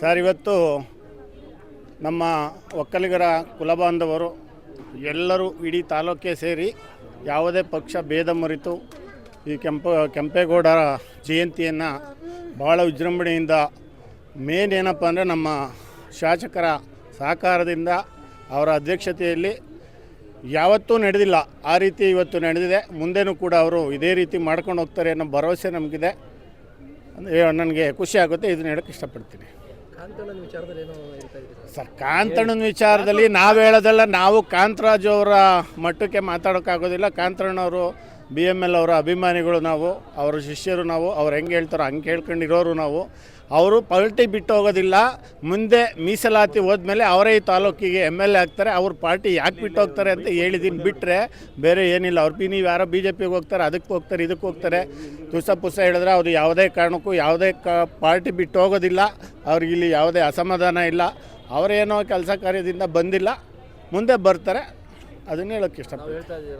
Sir, ಇವತ್ತು ನಮ್ಮ ಒಕ್ಕಲಿಗರ ಕುಲಬಾಂಧವರು ಎಲ್ಲರೂ ಇಡೀ ತಾಲೂಕೆ ಸೇರಿ ಯಾವುದೇ ಪಕ್ಷ ಭೇದ ಮರೆತು ಈ ಕೆಂಪ ಕೆಂಪೇಗೌಡರ ಜಯಂತಿಯನ್ನು ಭಾಳ ವಿಜೃಂಭಣೆಯಿಂದ ಮೇನ್ ಏನಪ್ಪ ಅಂದರೆ ನಮ್ಮ ಶಾಸಕರ ಸಹಕಾರದಿಂದ ಅವರ ಅಧ್ಯಕ್ಷತೆಯಲ್ಲಿ ಯಾವತ್ತೂ ನಡೆದಿಲ್ಲ. ಆ ರೀತಿ ಇವತ್ತು ನಡೆದಿದೆ. ಮುಂದೆನೂ ಕೂಡ ಅವರು ಇದೇ ರೀತಿ ಮಾಡ್ಕೊಂಡು ಹೋಗ್ತಾರೆ ಅನ್ನೋ ಭರವಸೆ ನಮಗಿದೆ. ನನಗೆ ಖುಷಿ ಆಗುತ್ತೆ. ಇದನ್ನ ಹೇಳೋಕ್ಕೆ ಇಷ್ಟಪಡ್ತೀನಿ. ಸರ್ ಕಾಂತಣ್ಣನ ವಿಚಾರದಲ್ಲಿ ನಾವು ಹೇಳೋದಲ್ಲ ನಾವು ಕಾಂತರಾಜ್ ಅವರ ಮಟ್ಟಕ್ಕೆ ಮಾತಾಡೋಕ್ಕಾಗೋದಿಲ್ಲ. ಕಾಂತಣ್ಣವರು ಬಿ ಎಂ ಎಲ್ ಅವರ ಅಭಿಮಾನಿಗಳು ನಾವು, ಅವರ ಶಿಷ್ಯರು ನಾವು, ಅವ್ರು ಹೆಂಗೆ ಹೇಳ್ತಾರೋ ಹಂಗೆ ಕೇಳ್ಕೊಂಡಿರೋರು ನಾವು. ಅವರು ಪಾರ್ಟಿ ಬಿಟ್ಟು ಹೋಗೋದಿಲ್ಲ. ಮುಂದೆ ಮೀಸಲಾತಿ ಹೋದ್ಮೇಲೆ ಅವರೇ ಈ ತಾಲೂಕಿಗೆ ಎಂ ಎಲ್ ಎ ಆಗ್ತಾರೆ. ಅವ್ರ ಪಾರ್ಟಿ ಯಾಕೆ ಬಿಟ್ಟು ಹೋಗ್ತಾರೆ ಅಂತ ಹೇಳಿದ್ದೀನಿ ಬಿಟ್ಟರೆ ಬೇರೆ ಏನಿಲ್ಲ. ಅವ್ರು ಬಿ ನೀವು ಯಾರೋ ಬಿ ಜೆ ಪಿಗೆ ಹೋಗ್ತಾರೆ, ಅದಕ್ಕೆ ಹೋಗ್ತಾರೆ, ಇದಕ್ಕೆ ಹೋಗ್ತಾರೆ. ತುಸ ಪುಸ ಹೇಳಿದ್ರೆ ಅವರು ಯಾವುದೇ ಕಾರಣಕ್ಕೂ ಯಾವುದೇ ಕ, ಪಾರ್ಟಿ ಬಿಟ್ಟು ಹೋಗೋದಿಲ್ಲ. ಅವ್ರಿಗೆ ಇಲ್ಲಿ ಯಾವುದೇ ಅಸಮಾಧಾನ ಇಲ್ಲ. ಅವರೇನೋ ಕೆಲಸ ಕಾರ್ಯದಿಂದ ಬಂದಿಲ್ಲ. ಮುಂದೆ ಬರ್ತಾರೆ. ಅದನ್ನ ಹೇಳೋಕ್ಕೆ ಇಷ್ಟಪಡ್ತೀನಿ.